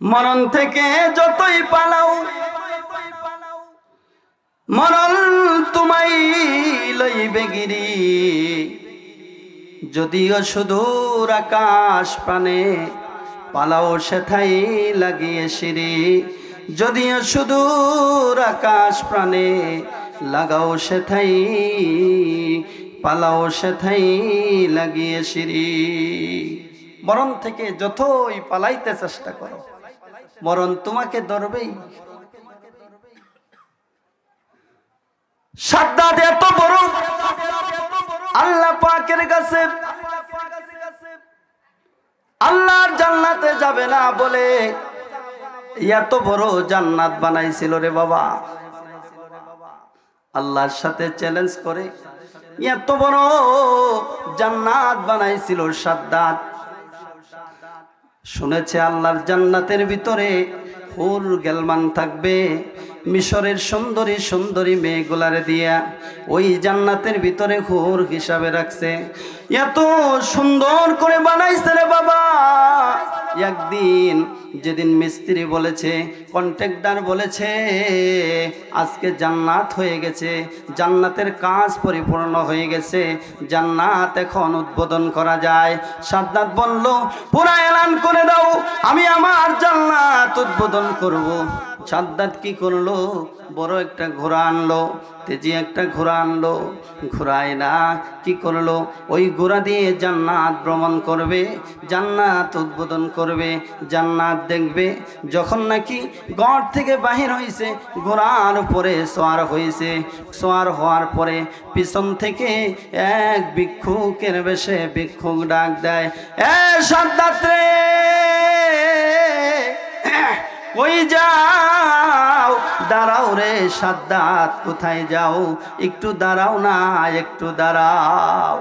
মরণ থেকে যতই পালাও, মরণ তোমাই লইবে গিরি। যদিও সুদূর আকাশ প্রাণে পালাও সেথাই লাগিয়ে সিঁড়ি, যদিও সুদূর আকাশ প্রাণে লাগাও সেথাই পালাও সেথাই লাগিয়ে সিঁড়ি। মরণ থেকে যতই পালাইতে চেষ্টা করো মরণ তোমাকে ধরবেই। সাদ্দাত এত বড়। আল্লাহ পাকের কাছে। আল্লাহর জান্নাতে যাবে না বলে এত বড় জান্নাত বানাইছিল রে বাবা। আল্লাহর সাথে চ্যালেঞ্জ করে এত বড় জান্নাত বানাইছিল সাদ্দাত। শুনেছে আল্লাহর জান্নাতের ভিতরে হুর গেলমান থাকবে। মিশরের সুন্দরী সুন্দরী মেয়েগুলারে দিয়া ওই জান্নাতের ভিতরে হুর হিসাবে রাখছে। এত সুন্দর করে বানাইছে যেদিন মিস্ত্রি বলেছে কন্ট্রাক্টর বলেছে, আজকে জান্নাত হয়ে গেছে, জান্নাতের কাজ পরিপূর্ণ হয়ে গেছে, জান্নাত এখন উদ্বোধন করা যায়। সাদ্দাত বলল, পুরা এলান করে দাও, আমি আমার জান্নাত উদ্বোধন করব। সাদ্দাত কি করল? বড় একটা ঘোড়া আনলো, তেজি একটা ঘোড়া আনলো, ঘোড়ায় না কি করল? ওই ঘোড়া দিয়ে জান্নাত ভ্রমণ করবে, জান্নাত উদ্বোধন করবে, জান্নাত দেখবে। যখন নাকি গড় থেকে বাহির হয়েছে ঘোড়ার পরে সোয়ার হয়েছে সোয়ার হওয়ার পরে পিছন থেকে এক ভিক্ষুকের বেশে ভিক্ষুক ডাক দেয়, এ সাদ্দাত রে! কই যাও? দাঁড়াও রে সাদ্দাত, কোথায় যাও? একটু দাঁড়াও না, একটু দাঁড়াও।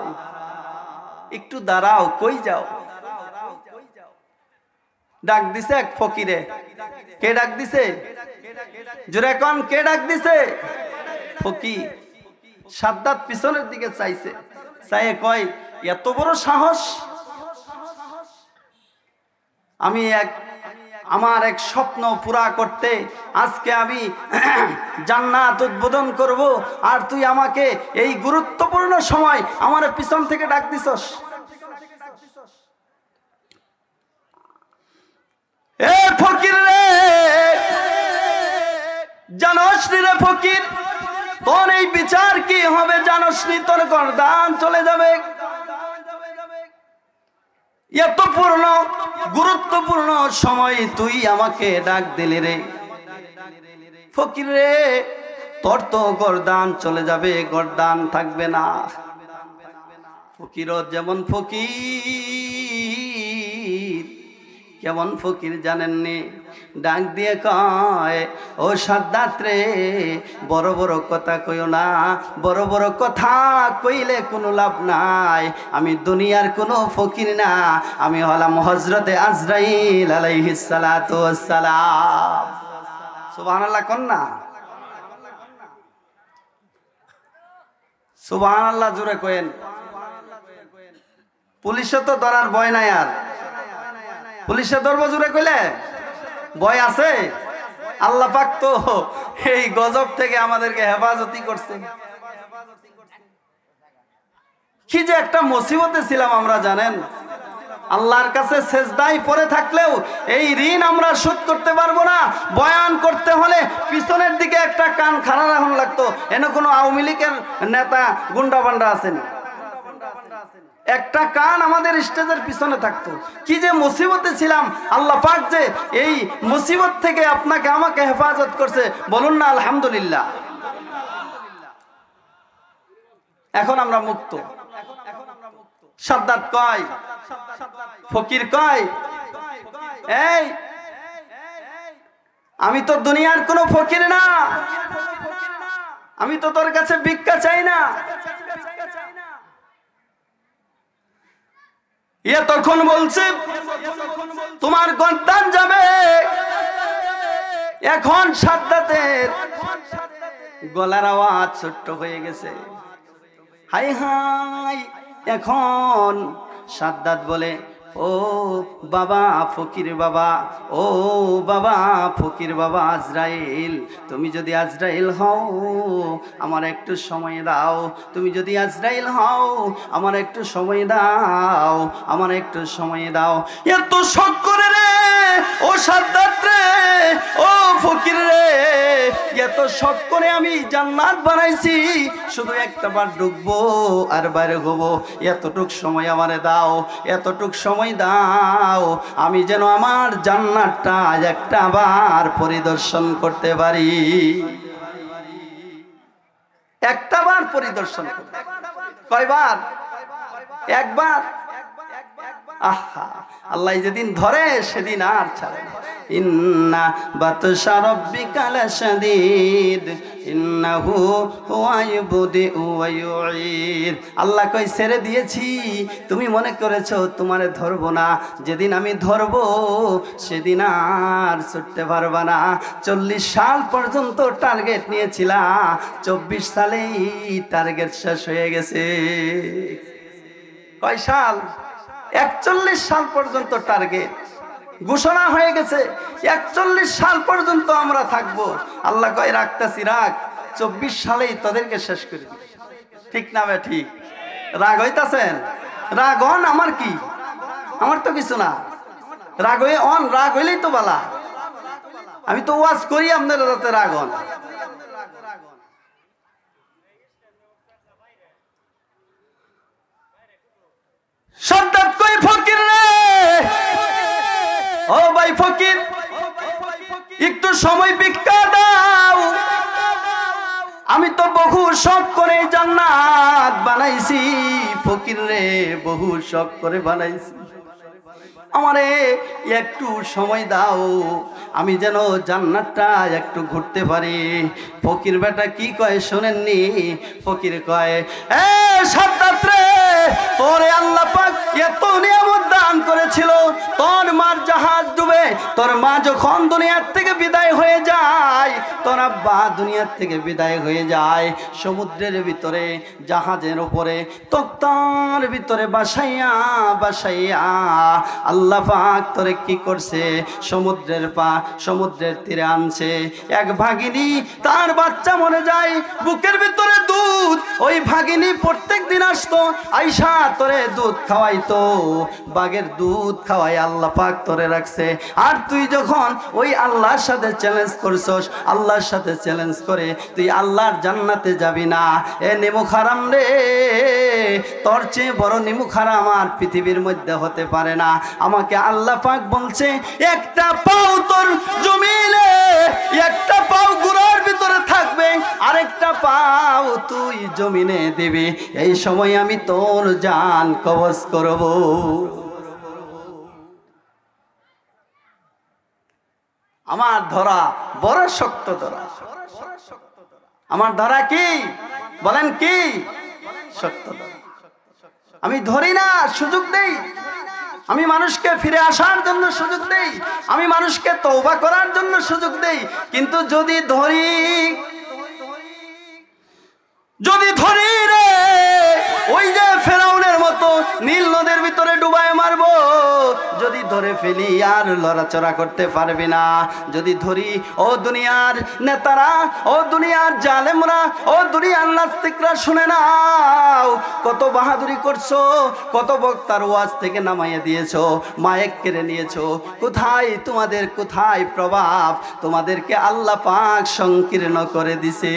একটু দাঁড়াও, কই যাও? ডাক দিছে এক ফকিরে। কে ডাক দিছে? জোরে কন, কে ডাক দিছে? ফকির। সাদ্দাত পিছনের দিকে চাইছে। চাইয়ে কয়, এত বড় সাহস? আমি এক আমার এক স্বপ্ন পুরা করতে আজকে আমি জান্নাত উদ্বোধন করব। আর তুই আমাকে এই গুরুত্বপূর্ণ সময় আমার পিছন থেকে ডাক দিছস। এ ফকির রে! জানস নি রে ফকির? তোর এই বিচার কি হবে জানস নি? তোর গরদান চলে যাবে। এত পূর্ণ গুরুত্বপূর্ণ সময় তুই আমাকে ডাক দিলি রে। ফকির রে, তোর তো গরদান চলে যাবে, গরদান থাকবে না। ফকির যেমন ফকির কেমন ফকির জানেননি? ডাক দিয়ে কয়, ও সাদ্দাত্রে বড় বড় কথা কইও না। বড় বড় কথা কইলে কোনো লাভ নাই। আমি দুনিয়ার কোনো ফকির না। আমি হলাম হজরতে আজরাইল আলাইহিস সালাতু সালাম সুবহানাল্লাহ না? জুড়ে কয়েন পুলিশে তো ধরার ভয় নাই আর। পুলিশে ধরবো জুড়ে কইলে? ভয় আছে? আল্লাহ পাক তো এই গজব থেকে আমাদেরকে হেফাজতি করছে। কি যে একটা মুসিবতে ছিলাম আমরা জানেন? আল্লাহর কাছে সেজদাই পরে থাকলেও এই ঋণ আমরা শোধ করতে পারব না। বয়ান করতে হলে পিছনের দিকে একটা কান খাড়া রাখুন লাগতো। এনে কোনো আওয়ামী লীগের নেতা গুন্ডা বান্ডা আসেনি একটা কান আমাদের স্টেজের পিছনে থাকতো। কি যে মুসিবতে ছিলাম, আল্লাহ পাক যে এই মুসিবত থেকে আপনাকে আমাকে হেফাজত করছে, বলুন না আলহামদুলিল্লাহ। এখন আমরা মুক্ত। সাদ্দাত কয়? ফকির কয়? এই, আমি তো দুনিয়ার কোনো ফকির না। আমি তো তোর কাছে ভিক্ষা চাই না। ইয়ে তখন বলছে, তোমার গন্তান যাবে। এখন সাদ্দাতের গলার আওয়াজ ছোট্ট হয়ে গেছে। হাই হাই, এখন সাদ্দাত বলে ও বাবা ফকির বাবা, ও বাবা ফকির বাবা আজরাইল, তুমি যদি আজরাইল হও, আমার একটু সময় দাও। তুমি যদি আজরাইল হও, আমার একটু সময় দাও, আমার একটু সময় দাও। এত শখ করে রে! ও সাদ্দাত রে ও ফকির রে, এত শখ করে আমি জান্নাত বানাইছি, শুধু একটা বার ঢুকবো আর বাইরে হব। এতটুক সময় আমারে দাও, এতটুক সময় দাও, আমি যেন আমার জান্নাতটা একটা বার পরিদর্শন করতে পারি। একটা বার পরিদর্শন কয়বার? একবার? আহা, আল্লাহ যেদিন ধরে, সেদিন আর ছাড়ে না। ইন্না বাতশা রাব্বিকা ইন্নাহু হুয়া ইউবদিউ আল্লাহ কই, ছেড়ে দিয়েছি। তুমি মনে করেছ, তোমারে ধরবো না। যেদিন আমি ধরবো, সেদিন আর ছুটতে পারবা না। চল্লিশ সাল পর্যন্ত টার্গেট নিয়েছিলা। চব্বিশ সালেই টার্গেট শেষ হয়ে গেছে। কয় সাল? একচল্লিশ সাল পর্যন্ত টার্গেট ঘোষণা হয়ে গেছে, একচল্লিশ সাল পর্যন্ত আমরা থাকব। আল্লাহ কয়, রাখতেছি, রাখ। চব্বিশ সালেই তাদেরকে শেষ করে দিই ঠিক না ভাই, ঠিক? রাগ হইতাছেন? রাগ হন আমার কি? আমার তো কিছু না। রাগ হয়ে অন, রাগ হইলেই তো বালা। আমি তো ওয়াজ করি আপনারা যাতে রাগ হন সন্তান কই ফকির রে ও ভাই ফকির, একটু সময় ভিক্ষা দাও। আমি তো বহু শখ করে জান্নাত বানাইছি। ফকির রে, বহু শখ করে বানাইছি। আমারে একটু সময় দাও, আমি যেন জান্নাতটা একটু ঘুরতে পারি। ফকির বেটা কি কয় শোনেননি? ফকির কয়, এ সাদ্দাত রে তোরে আল্লাহ এত নিয়ামত দান করেছিল। তোর মার জাহাজ ডুবে তোর মা যখন দুনিয়ার থেকে বিদায় হয়ে যায়, তোর আব্বা দুনিয়ার থেকে বিদায় হয়ে যায়, সমুদ্রের ভিতরে, জাহাজের উপরে তক্তার ভিতরে বাসাইয়া বাসাইয়া আল্লাহ পাক তোরে কি করছে? সমুদ্রের পা, সমুদ্রের তীরে আনছে। এক ভাগিনী তার বাচ্চা মরে যায়, বুকের ভিতরে দুধ, ওই ভাগিনী প্রত্যেক দিন আসতো, আইসা তোরে দুধ খাওয়াইতো। বাঘের দুধ খাওয়াই আল্লাহ পাক তোরে রাখছে। আর তুই যখন ওই আল্লাহর সাথে চ্যালেঞ্জ করছস, আল্লাহর সাথে চ্যালেঞ্জ করে তুই আল্লাহর জান্নাতে যাবি না। এ নেমু খারাম রে, তোর চেয়ে বড় নিমু খারাম আর পৃথিবীর মধ্যে হতে পারে না। আমাকে আল্লাহ পাক বলছে, একটা পাও তোর জমিনে, একটা পাও গুড়ার ভিতরে থাকবে, আরেকটা পাও তুই জমিনে দিবি। এই সময় আমি তোর জান কবজ করব। আমার ধরা বড় শক্ত ধরা। আমার ধরা কি? বলেন কি? শক্ত ধরা। আমি ধরি না, সুযোগ দেই। আমি মানুষকে ফিরে আসার জন্য সুযোগ দেই। আমি মানুষকে তৌবা করার জন্য সুযোগ দেই। কিন্তু যদি ধরি যদি ধরি রে ধরে ফেলি আর লড়াচড়া করতে পারবি না। যদি ধরি, ও দুনিয়ার নেতারা, ও দুনিয়ার জালেমরা, ও দুনিয়ার নাস্তিকরা শুনে নাও, কত বাহাদুরি করছ, কত বক্তার ওয়াজ থেকে নামাইয়ে দিয়েছ মায়েক কেড়ে নিয়েছো। কোথায় তোমাদের, কোথায় প্রভাব? তোমাদেরকে আল্লাহ পাক সংকীর্ণ করে দিছে।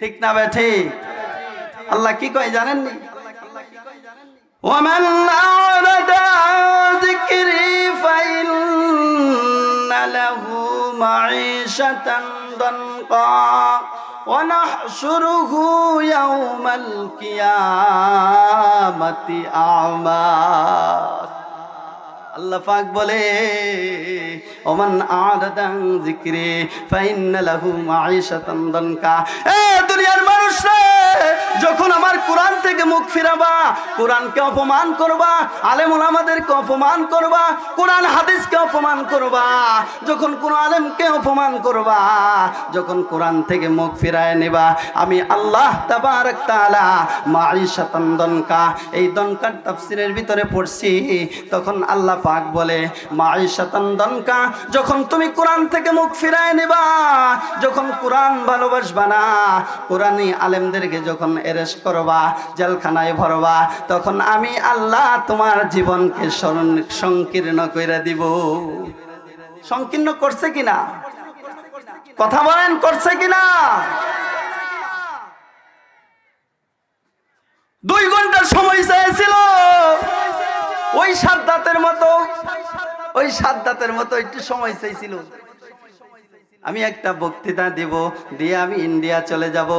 ঠিক না ব্যাঠে আল্লাহ কি কয় জানেননি? ওমেন أعرض عن ذكري فإن له معيشة ضنقا ونحشره يوم القيامة أعمى আল্লাহ পাক বলে ওমান আদাদান জিক্রি ফাইন্না লাহু মাঈশাতান দানকা এ দুনিয়ার মানুষ রে যখন আমার কোরআন থেকে মুখ ফিরাবা কোরআনকে অপমান করবা, আলেমুল আমাদেরকে অপমান করবা, কোরআন হাদিসকে অপমান করবা, যখন কোন আলেমকে অপমান করবা, যখন কোরআন থেকে মুখ ফিরায় নেবা, আমি আল্লাহ তাবারক তাআলা দনকা, এই দনকার তাফসিরের ভিতরে পড়ছি, তখন আল্লাহ পাক বলে মাঈশাতান দনকা, যখন তুমি কোরআন থেকে মুখ ফিরায় নেবা, যখন কোরআন ভালোবাসবা না কোরআনী আলেমদেরকে যখন এরেস্ট করবা, জেলখানায় ভরবা তখন আমি আল্লাহ তোমার জীবনকে স্মরণ সংকীর্ণ করে দিব। সংকীর্ণ করছে কিনা? কথা বলেন, করছে কিনা? দুই ঘণ্টার সময় চেয়েছিল। ওই সাদ্দাতের মতো, ওই সাদ্দাতের মতো একটু সময় চাইছিল আমি একটা বক্তৃতা দেব, দিয়ে আমি ইন্ডিয়া চলে যাব।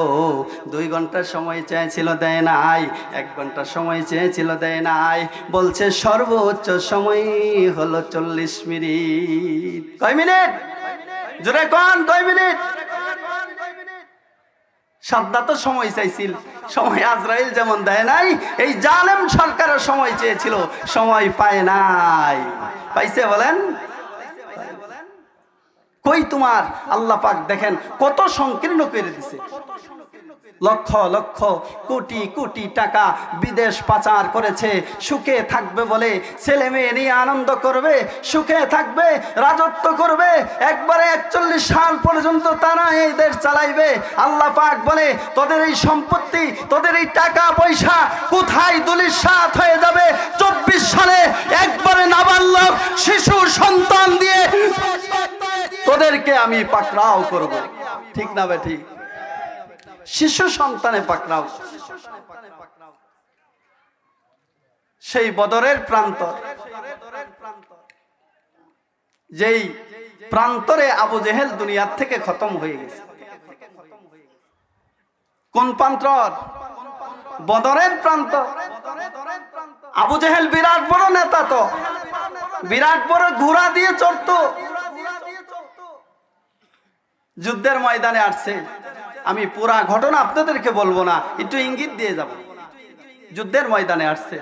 দুই ঘণ্টার সময় চেয়েছিল, দেয় নাই। এক ঘণ্টার সময় চেয়েছিল, দেয় নাই। বলছে, সর্বোচ্চ সময় হলো চল্লিশ মিনিট। কয় মিনিট? জোরে কন, কয় মিনিট? সাদ্দা তো সময় চাইছিল। সময় আজরাইল যেমন দেয় নাই, এই জালেম সরকারের সময় চেয়েছিল, সময় পায় নাই। পাইছে বলেন? কই তোমার? আল্লাহ পাক দেখেন, কত সংকীর্ণ করে দিছে। লক্ষ লক্ষ, কোটি কোটি টাকা বিদেশ পাচার করেছে। সুখে থাকবে বলে ছেলে মেয়ে নিয়ে আনন্দ করবে, সুখে থাকবে, রাজত্ব করবে। একবারে একচল্লিশ সাল পর্যন্ত তারা এই দেশ চালাইবে। আল্লাহ পাক বলে, তোদের এই সম্পত্তি, তোদের এই টাকা পয়সা কোথায় দুলিশ হয়ে যাবে? চব্বিশ আমি পাকড়াও করব। ঠিক না বে ঠিক? শিশু সন্তানে পাকড়াও সেই বদরের প্রান্ত। যেই প্রান্তরে আবু জেহেল দুনিয়ার থেকে খতম হয়ে গেছে। কোন প্রান্তর বদরের প্রান্ত। আবু জেহেল বিরাট বড় নেতা তো। বিরাট বড় ঘোড়া দিয়ে চড়তো। যুদ্ধের ময়দানে আসছে। আমি পুরা ঘটনা আপনাদেরকে বলব না, একটু ইঙ্গিত দিয়ে যাব। যুদ্ধের ময়দানে আসছে।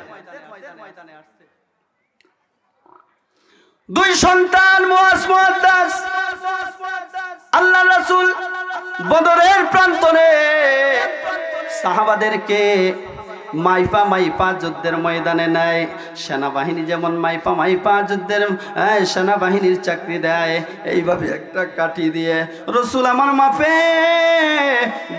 দুই সন্তান আল্লাহ রাসূল বদরের প্রান্তরে। সাহাবাদেরকে মাইপা মাইপা যুদ্ধের ময়দানে নেয়। সেনাবাহিনী যেমন মাইপা মাইপা যুদ্ধের আহ, সেনাবাহিনীর চাকরি দেয়। এইভাবে একটা কাটি দিয়ে রসুল আমার মাফে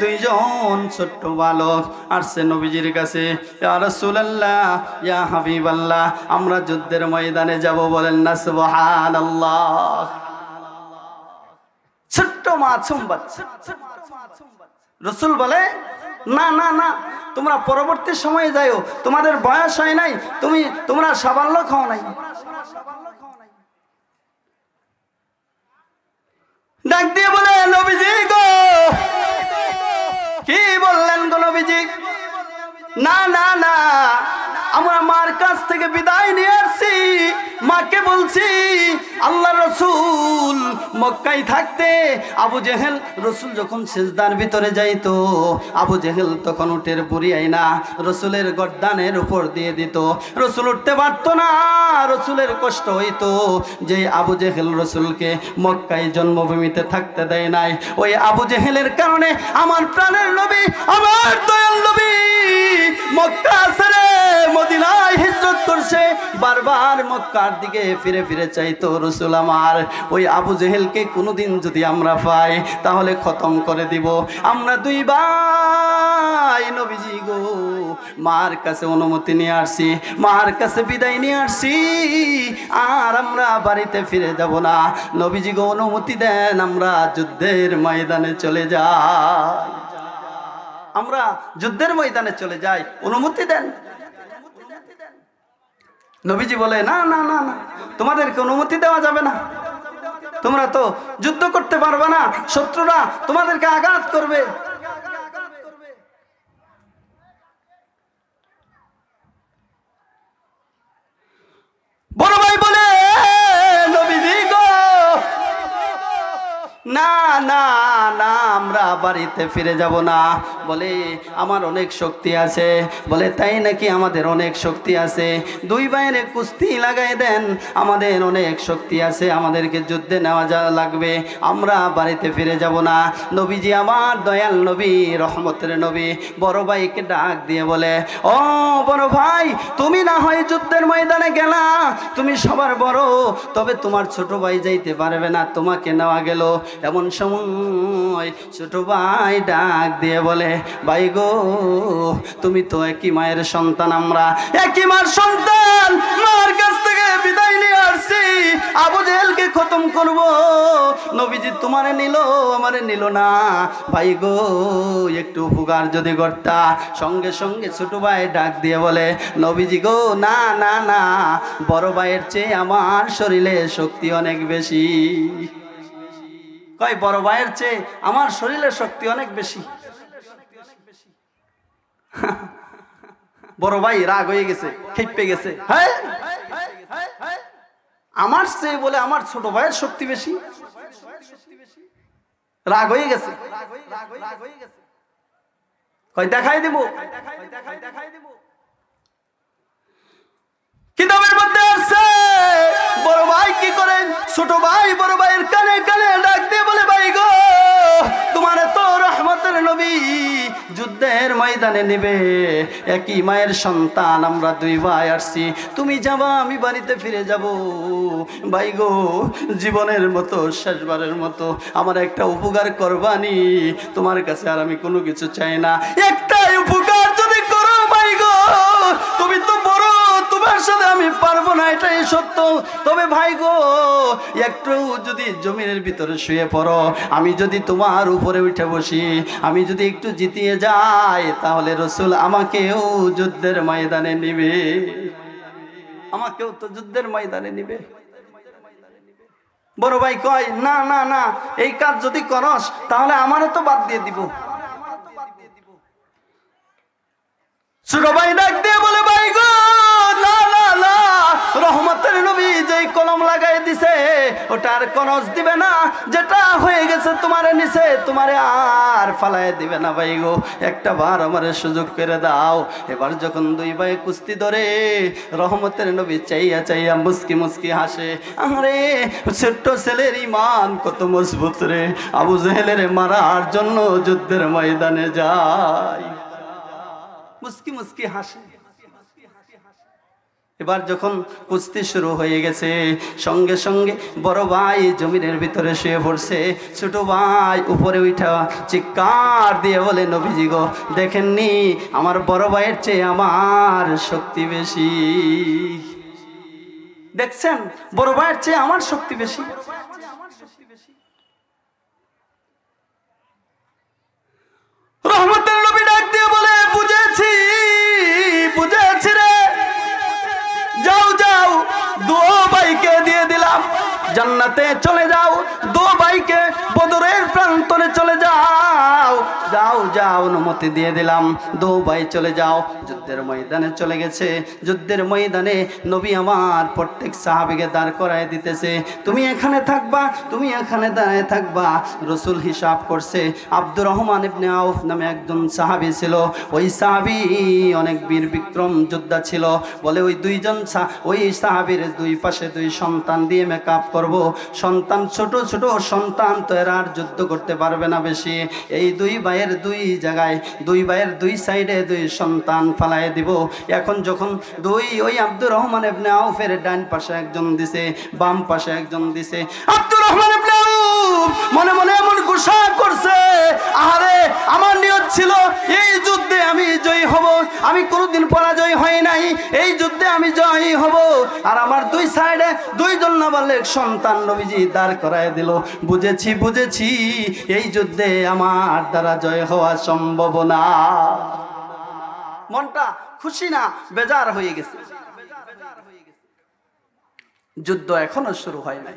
দুইজন ছোট্ট বালক আসছে নবীজির কাছে। ইয়া রাসূলুল্লাহ ইয়া হাবিবাল্লাহ আমরা যুদ্ধের ময়দানে যাব বলেন না সুবহানাল্লাহ। ছোট্ট মাছুম বাচ্চা। রসুল বলে না না না, তোমরা পরবর্তী সময়ে যাইও। তোমাদের বয়স হয় নাই, তুমি, তোমরা সাবাল্য খাও নাই। ডাক দিয়ে বলে, নবীজি গো। কি বললেন গো নবীজি? না না না, আমরা মার কাছ থেকে বিদায় নিয়ে আসছি। মাকে বলছি, আল্লাহ রসুল মক্কায় থাকতে আবু জেহেল রসুল যখন সেজদার ভিতরে যাইত, আবু জেহেল তখন উঠের বুড়িয়াই না রসুলের গর্দানের উপর দিয়ে দিত। রসুল উঠতে পারতো না, রসুলের কষ্ট হইতো। যে আবু জেহেল রসুলকে মক্কায় জন্মভূমিতে থাকতে দেয় নাই, ওই আবু জেহেলের কারণে আমার প্রাণের নবী, আমার দয়াল নবী মক্কা ছেড়ে মদিনায় হিজরত করছে। বারবার মক্কার দিকে ফিরে ফিরে চাইতো আমার। ওই আবু জেহেলকে কোনোদিন যদি আমরা পাই, তাহলে খতম করে দিব। আমরা দুই নবীজি গো, মার কাছে অনুমতি নিয়ে আসছি, মার কাছে বিদায় নিয়ে আসছি। আর আমরা বাড়িতে ফিরে যাব না। নবীজি গো, অনুমতি দেন, আমরা যুদ্ধের ময়দানে চলে যাই। আমরা যুদ্ধের ময়দানে চলে যাই। অনুমতি দেন। নবীজি বলে, না না না না, তোমাদেরকে অনুমতি দেওয়া যাবে না। তোমরা তো যুদ্ধ করতে পারবে না, শত্রুরা তোমাদেরকে আঘাত করবে। বড় ভাই বলে নবীজি গো, না না বাড়িতে ফিরে যাব না। বলে, আমার অনেক শক্তি আছে। বলে, তাই নাকি আমাদের অনেক শক্তি আছে? দুই বাইরে কুস্তি লাগাই দেন। আমাদের অনেক শক্তি আছে, আমাদেরকে যুদ্ধে নেওয়া যা লাগবে। আমরা বাড়িতে ফিরে যাব না। নবীজি আমার দয়াল নবী, রহমতের নবী, বড় ভাইকে ডাক দিয়ে বলে, ও বড় ভাই, তুমি না হয় যুদ্ধের ময়দানে গেলা। তুমি সবার বড়, তবে তোমার ছোট ভাই যাইতে পারবে না। তোমাকে নেওয়া গেল। এমন সময় ছোট ভাই ডাক দিয়ে বলে, ভাই গো, তুমি তো একই মায়ের সন্তান, আমরা একই মার সন্তান। মার কাছ থেকে বিদায় নিয়ে আসছি। আবু জেলকে খতম করব। নবীজি তোমারে নিল, আমারে নিল না। ভাই গো, একটু উপকার যদি করতা। সঙ্গে সঙ্গে ছোট ভাই ডাক দিয়ে বলে, নবীজি গো, না না না। বড় ভাইয়ের চেয়ে আমার শরীরে শক্তি অনেক বেশি। কয় বড় ভাইয়ের চেয়ে আমার শরীরে শক্তি অনেক বেশি। বড় ভাই রাগ হয়ে গেছে খেপে গেছে। হ্যাঁ? আমার চেয়ে বলে আমার ছোট ভাইয়ের শক্তি বেশি। রাগ হয়ে গেছে। দেখাই দিব। কিতাবের বড় ভাই কি করেন? ছোট ভাই বড় ভাইয়ের কানে কানে ডাক দিয়ে বলে, ভাই গো, তোমার তো রহমতের নবী যুদ্ধের ময়দানে নেবে। একই মায়ের সন্তান আমরা দুই ভাই আসছি। তুমি যাবা, আমি বাড়িতে ফিরে যাব। ভাই গো, জীবনের মতো, শেষবারের মতো আমার একটা উপকার করবানি। তোমার কাছে আর আমি কোনো কিছু চাই না। একটাই উপকার তোমার সাথে আমি পারব না, এটাই সত্য। তবে ভাই গো, একটু যদি জমিনের ভিতরে শুয়ে পড়ো, আমি যদি তোমার উপরে উঠে বসি, আমি যদি একটু জিতিয়ে যাই, তাহলে রসুল আমাকেও যুদ্ধের ময়দানে নিবে। আমাকেও তো যুদ্ধের ময়দানে নিবে। বড় ভাই কয়, না না না, এই কাজ যদি করস, তাহলে আমারও তো বাদ দিয়ে দিব। ছোট ভাই ওটা আর কনজ দিবে না। যেটা হয়ে গেছে তোমারে নিচে, তোমারে আর ফালাই দিবে না ভাই গো। একটা বার আমারে সুযোগ করে দাও। এবার যখন দুই ভাই কুস্তি ধরে, রহমতের নবী চাইয়া চাইয়া মুসকি মুসকি হাসে আরে ছোট্ট ছেলের ইমান কত মজবুত রে। আবু জেহেলের মারার জন্য যুদ্ধের ময়দানে যায়। মুস্কি মুস্কি হাসে। এবার যখন কুস্তি শুরু হয়ে গেছে, সঙ্গে সঙ্গে বড় ভাই জমিনের ভিতরে শুয়ে পড়ছে। ছোট ভাই উপরে উঠা চিৎকার দিয়ে বলে, নবীজি গো, দেখেননি আমার বড় ভাইয়ের চেয়ে আমার শক্তি বেশি? দেখছেন? বড় ভাইয়ের চেয়ে আমার শক্তি বেশি। রহমতের নবী ডাক দিয়ে বলে, বুঝেছি। জান্নাতে চলে যাও দু ভাইকে বদরের প্রান্তরে চলে যাও। যাও যাও, অনুমতি দিয়ে দিলাম। দু ভাই চলে যাও। যুদ্ধের ময়দানে চলে গেছে। যুদ্ধের ময়দানে নবী আমার প্রত্যেক সাহাবিকে দাঁড় করায় দিতেছে। তুমি এখানে থাকবা, তুমি এখানে দাঁড়ায় থাকবা। রসুল হিসাব করছে, আব্দুর রহমান ইবনে আউফ নামে একজন সাহাবি ছিল। ওই সাহাবি অনেক বীর বিক্রম যোদ্ধা ছিল। বলে ওই দুইজন ওই সাহাবির দুই পাশে দুই সন্তান দিয়ে মেকআপ করব। সন্তান ছোট ছোট সন্তান তো এরা আর যুদ্ধ করতে পারবে না বেশি। এই দুই ভাইয়ের দুই জায়গায়, দুই ভাইয়ের দুই সাইডে দুই সন্তান ফালাই দিব। এখন যখন দুই ওই আব্দুর রহমান ইবনে আউফের ডান পাশে একজন দিছে, বাম পাশে একজন দিছে। আব্দুর রহমান মনে মনে গুসা করছে। আহারে, আমার নিয়ত ছিল, এই যুদ্ধে আমি জয়ী হব। আমি কোনোদিন পরাজয় হই নাই। এই যুদ্ধে আমি জয়ী হব। আর আমার দুই সাইডে দুইজন নাবালেক সন্তান নবীজি দাঁড় করায় দিল। বুঝেছি বুঝেছি, এই যুদ্ধে আমার দ্বারা জয় হওয়া সম্ভব না। মনটা খুশি না, বেজার হয়ে গেছে। যুদ্ধ এখনও শুরু হয় নাই।